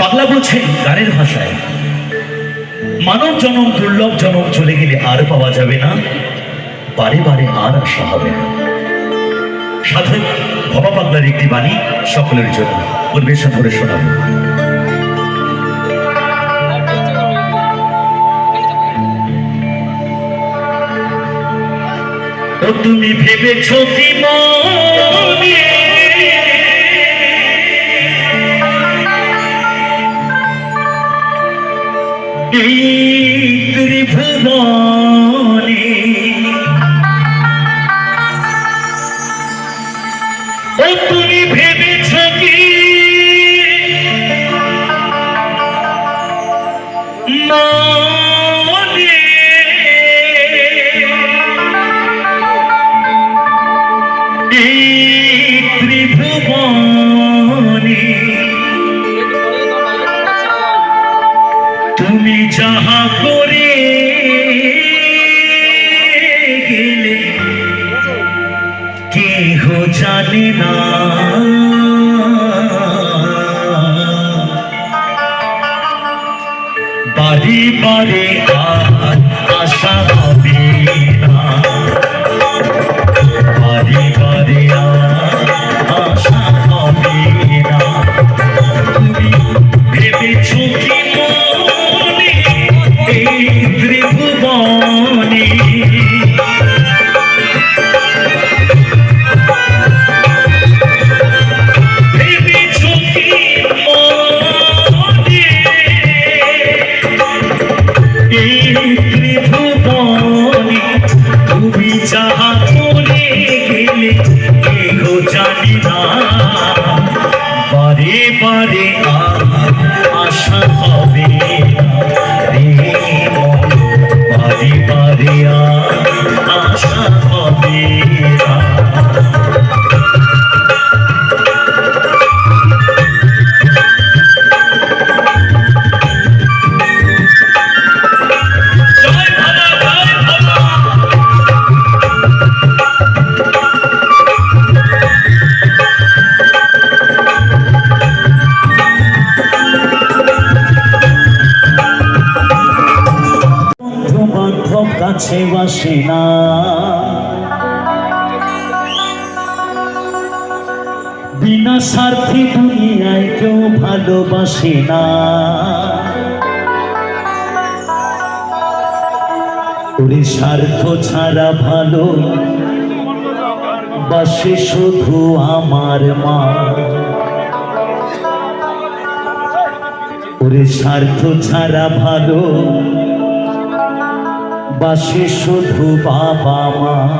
পাগলা বলছেন গানের ভাষায়। মানব জনম, দুর্লভ জনম চলে গেলে আর পাওয়া যাবে না। বারে বারে আর আসা হবে না। সাধক, ভবা পাগলার একটি বাণী সকলের জন্য পরিবেশন করে শোনাবো। তুমি ভেবেছ কি মনে তুমি ভেবেছ কি মনে তুমি যাহা করে গেলে কেহ জানে না। জানি কাছে বাসে না। বিনা স্বার্থে দুনিয়ায় কেউ ভালোবাসে না। ওরে স্বার্থ ছাড়া ভালো বাসে শুধু আমার মা। ওরে স্বার্থ ছাড়া ভালো বাসে শুধু বাবা মা।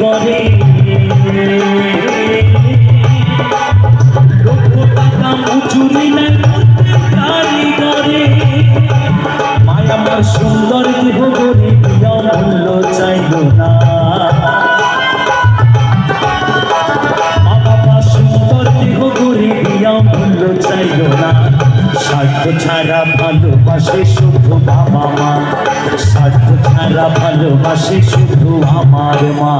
করে। সুন্দর দেহ করে বিনামূল্য চাইব না। মা বাবা সুন্দর দেহ করে বিনামূল্য চাইব না। স্বার্থ ছাড়া ভালোবাসে শুধু বাবা মা। স্বার্থ ছাড়া ভালোবাসে শুধু আমার মা।